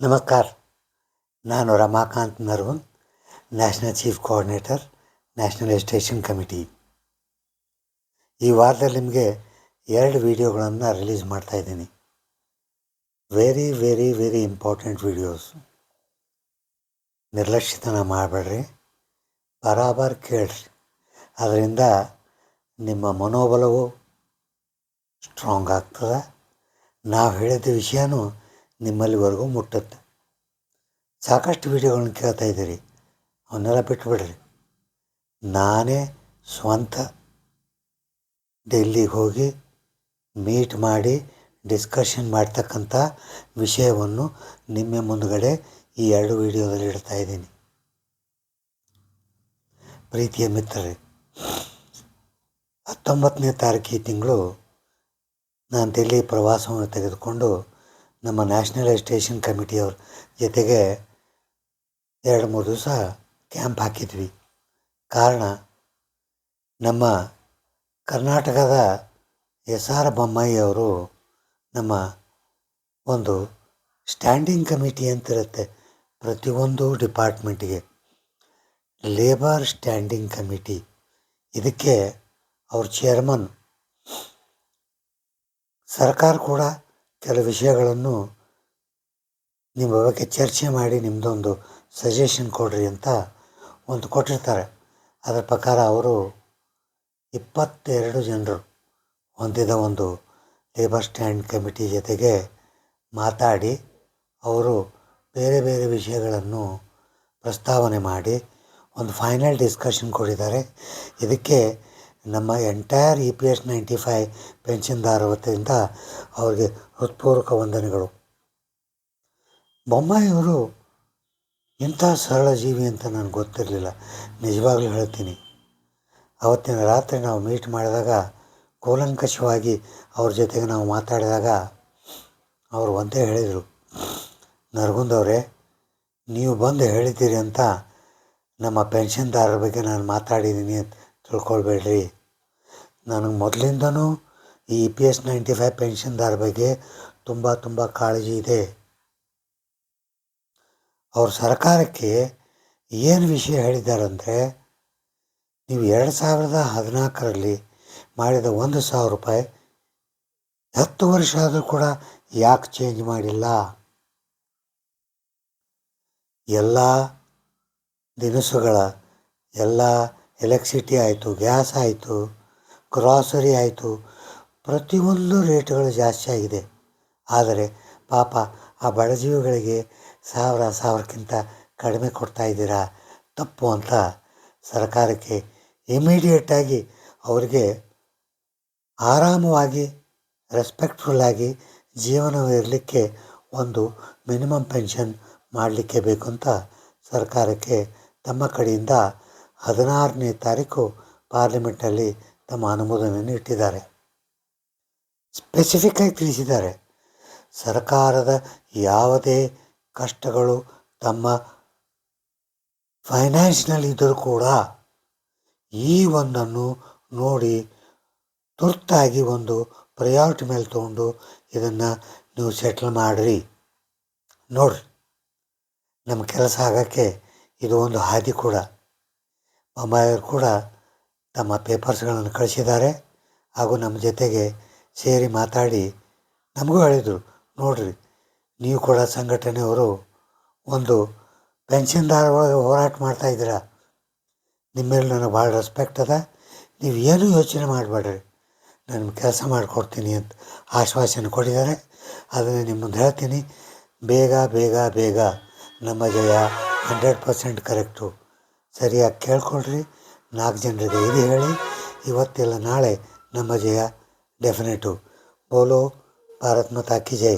ನಮಸ್ಕಾರ. ನಾನು Ramakant Narvan national chief coordinator, national education committee. ಈ ವಾರದಲ್ಲಿ ನಿಮಗೆ ಎರಡು ವಿಡಿಯೋಗಳನ್ನು ರಿಲೀಸ್ ಮಾಡ್ತಾ ಇದ್ದೀನಿ. Very very very important videos ನಿರ್ಲಕ್ಷಿತನ ಮಾಡಬೇಡ್ರಿ. ಬರಾಬರ್ ಕೇಳ್ರಿ. ಅದರಿಂದ ನಿಮ್ಮ ಮನೋಬಲವು ಸ್ಟ್ರಾಂಗ್ ಆಗ್ತದೆ. ನಾವು ಹೇಳಿದ ವಿಷಯನೂ ನಿಮ್ಮಲ್ಲಿವರೆಗೂ ಮುಟ್ಟುತ್ತೆ. ಸಾಕಷ್ಟು ವಿಡಿಯೋಗಳನ್ನ ಕೇಳ್ತಾ ಇದ್ದೀರಿ. ಅವನ್ನೆಲ್ಲ ಬಿಟ್ಬಿಡ್ರಿ. ನಾನೇ ಸ್ವಂತ ಡೆಲ್ಲಿಗೆ ಹೋಗಿ ಮೀಟ್ ಮಾಡಿ ಡಿಸ್ಕಷನ್ ಮಾಡ್ತಕ್ಕಂಥ ವಿಷಯವನ್ನು ನಿಮ್ಮ ಮುಂದುಗಡೆ ಈ ಎರಡು ವಿಡಿಯೋದಲ್ಲಿ ಇಡ್ತಾ ಇದ್ದೀನಿ. ಪ್ರೀತಿಯ ಮಿತ್ರರೇ, ಹತ್ತೊಂಬತ್ತನೇ ತಾರೀಕು ಈ ತಿಂಗಳು ನಾನು ಡೆಲ್ಲಿ ಪ್ರವಾಸವನ್ನು ತೆಗೆದುಕೊಂಡು ನಮ್ಮ ನ್ಯಾಷನಲ್ ಕಮಿಟಿಯವ್ರ ಜೊತೆಗೆ ಎರಡು ಮೂರು ದಿವಸ ಕ್ಯಾಂಪ್ ಹಾಕಿದ್ವಿ. ಕಾರಣ ನಮ್ಮ ಕರ್ನಾಟಕದ ಎಸ್ ಆರ್ ಬೊಮ್ಮಾಯಿಯವರು ನಮ್ಮ ಒಂದು ಸ್ಟ್ಯಾಂಡಿಂಗ್ ಕಮಿಟಿ ಅಂತಿರುತ್ತೆ ಪ್ರತಿಯೊಂದು ಡಿಪಾರ್ಟ್ಮೆಂಟಿಗೆ. ಲೇಬರ್ ಸ್ಟ್ಯಾಂಡಿಂಗ್ ಕಮಿಟಿ ಇದಕ್ಕೆ ಅವ್ರ ಚೇರ್ಮನ್ ಸರ್ಕಾರ ಕೂಡ ಕೆಲವು ವಿಷಯಗಳನ್ನು ನಿಮ್ಮ ಬಗ್ಗೆ ಚರ್ಚೆ ಮಾಡಿ ನಿಮ್ಮದೊಂದು ಸಜೆಷನ್ ಕೊಡ್ರಿ ಅಂತ ಒಂದು ಕೊಟ್ಟಿರ್ತಾರೆ. ಅದರ ಪ್ರಕಾರ ಅವರು ಇಪ್ಪತ್ತೆರಡು ಜನರು ಹೊಂದಿದ ಒಂದು ಲೇಬರ್ ಸ್ಟ್ಯಾಂಡ್ ಕಮಿಟಿ ಜೊತೆಗೆ ಮಾತಾಡಿ ಅವರು ಬೇರೆ ಬೇರೆ ವಿಷಯಗಳನ್ನು ಪ್ರಸ್ತಾವನೆ ಮಾಡಿ ಒಂದು ಫೈನಲ್ ಡಿಸ್ಕಷನ್ ಕೊಟ್ಟಿದ್ದಾರೆ. ಇದಕ್ಕೆ ನಮ್ಮ entire E P S ninety five ಪೆನ್ಷನ್ದಾರ ವತಿಯಿಂದ ಅವ್ರಿಗೆ ಹೃತ್ಪೂರ್ವಕ ವಂದನೆಗಳು. ಬೊಮ್ಮಾಯಿಯವರು ಇಂಥ ಸರಳ ಜೀವಿ ಅಂತ ನನಗೆ ಗೊತ್ತಿರಲಿಲ್ಲ. ನಿಜವಾಗ್ಲೂ ಹೇಳ್ತೀನಿ. ಅವತ್ತಿನ ರಾತ್ರಿ ನಾವು ಮೀಟ್ ಮಾಡಿದಾಗ ಕೂಲಂಕಷವಾಗಿ ಅವ್ರ ಜೊತೆಗೆ ನಾವು ಮಾತಾಡಿದಾಗ ಅವರು ಒಂದೇ ಹೇಳಿದರು. ನರಗುಂದವರೇ ನೀವು ಬಂದು ಹೇಳಿದ್ದೀರಿ ಅಂತ ನಮ್ಮ ಪೆನ್ಷನ್ದಾರರ ಬಗ್ಗೆ ನಾನು ಮಾತಾಡಿದ್ದೀನಿ ಅಂತ ತಿಳ್ಕೊಳ್ಬೇಡ್ರಿ. ನನಗೆ ಮೊದಲಿಂದನೂ ಈ E P S ninety five ಪೆನ್ಷನ್ದಾರ ಬಗ್ಗೆ ತುಂಬ ತುಂಬ ಕಾಳಜಿ ಇದೆ. ಅವ್ರ ಸರ್ಕಾರಕ್ಕೆ ಏನು ವಿಷಯ ಹೇಳಿದ್ದಾರಂದರೆ ನೀವು ಎರಡು ಸಾವಿರದ ಹದಿನಾಲ್ಕರಲ್ಲಿ ಮಾಡಿದ ಒಂದು ಸಾವಿರ ರೂಪಾಯಿ ಹತ್ತು ವರ್ಷ ಆದರೂ ಕೂಡ ಯಾಕೆ ಚೇಂಜ್ ಮಾಡಿಲ್ಲ? ಎಲ್ಲ ದಿನಸುಗಳ, ಎಲ್ಲ ಎಲೆಕ್ಟ್ರಿಸಿಟಿ ಆಯಿತು ಗ್ಯಾಸ್ ಆಯಿತು ಗ್ರಾಸರಿ ಆಯಿತು. ಪ್ರತಿಯೊಂದು ರೇಟ್ಗಳು ಜಾಸ್ತಿ ಆಗಿದೆ. ಆದರೆ ಪಾಪ ಆ ಬಡಜೀವಿಗಳಿಗೆ ಸಾವಿರ ಸಾವಿರಕ್ಕಿಂತ ಕಡಿಮೆ ಕೊಡ್ತಾ ಇದ್ದೀರಾ? ತಪ್ಪು ಅಂತ ಸರ್ಕಾರಕ್ಕೆ ಇಮಿಡಿಯೇಟಾಗಿ ಅವರಿಗೆ ಆರಾಮವಾಗಿ ರೆಸ್ಪೆಕ್ಟ್ಫುಲ್ಲಾಗಿ ಜೀವನವಿರಲಿಕ್ಕೆ ಒಂದು ಮಿನಿಮಮ್ ಪೆನ್ಷನ್ ಮಾಡಲಿಕ್ಕೆ ಬೇಕು ಅಂತ ಸರ್ಕಾರಕ್ಕೆ ತಮ್ಮ ಕಡೆಯಿಂದ ಹದಿನಾರನೇ ತಾರೀಕು ಪಾರ್ಲಿಮೆಂಟಲ್ಲಿ ತಮ್ಮ ಅನುಮೋದನೆಯನ್ನು ಇಟ್ಟಿದ್ದಾರೆ. ಸ್ಪೆಸಿಫಿಕ್ಕಾಗಿ ತಿಳಿಸಿದ್ದಾರೆ. ಸರ್ಕಾರದ ಯಾವುದೇ ಕಷ್ಟಗಳು ತಮ್ಮ ಫೈನಾನ್ಷಿಯಲ್ ಇದ್ದರೂ ಕೂಡ ಈ ಒಂದನ್ನು ನೋಡಿ ತುರ್ತಾಗಿ ಒಂದು ಪ್ರಯಾರಿಟಿ ಮೇಲೆ ತೊಗೊಂಡು ಇದನ್ನು ನೀವು ಸೆಟ್ಲ್ ಮಾಡಿರಿ. ನೋಡಿರಿ, ನಮ್ಮ ಕೆಲಸ ಆಗೋಕ್ಕೆ ಇದು ಒಂದು ಹಾದಿ ಕೂಡ. ಬೊಮ್ಮಾಯಿಯವರು ಕೂಡ ತಮ್ಮ ಪೇಪರ್ಸ್ಗಳನ್ನು ಕಳಿಸಿದ್ದಾರೆ ಹಾಗೂ ನಮ್ಮ ಜೊತೆಗೆ ಸೇರಿ ಮಾತಾಡಿ ನಮಗೂ ಹೇಳಿದರು, ನೋಡಿರಿ, ನೀವು ಕೂಡ ಸಂಘಟನೆಯವರು ಒಂದು ಪೆನ್ಷನ್ದಾರ ಒಳಗೆ ಹೋರಾಟ ಮಾಡ್ತಾಯಿದ್ದೀರಾ ನಿಮ್ಮ ಮೇಲೆ ನನಗೆ ಭಾಳ ರೆಸ್ಪೆಕ್ಟ್ ಅದ. ನೀವು ಏನೂ ಯೋಚನೆ ಮಾಡಬೇಡ್ರಿ. ನಾನು ಕೆಲಸ ಮಾಡಿಕೊಡ್ತೀನಿ ಅಂತ ಆಶ್ವಾಸನೆ ಕೊಟ್ಟಿದ್ದಾರೆ. ಅದನ್ನು ನಿಮ್ಮ ಮುಂದೆ ಹೇಳ್ತೀನಿ. ಬೇಗ ಬೇಗ ಬೇಗ ನಮ್ಮ ಜಯ ಹಂಡ್ರೆಡ್ ಪರ್ಸೆಂಟ್ ಕರೆಕ್ಟು. ಸರಿಯಾಗಿ ಕೇಳ್ಕೊಳ್ರಿ. ನಾಲ್ಕು ಜನರಿಗೆ ಇದು ಹೇಳಿ ಇವತ್ತಿಲ್ಲ ನಾಳೆ ನಮ್ಮ ಜಯ ಡೆಫಿನೆಟು ಬೋಲೋ ಭಾರತ್ ಮಾತಾ ಕಿ ಜೈ.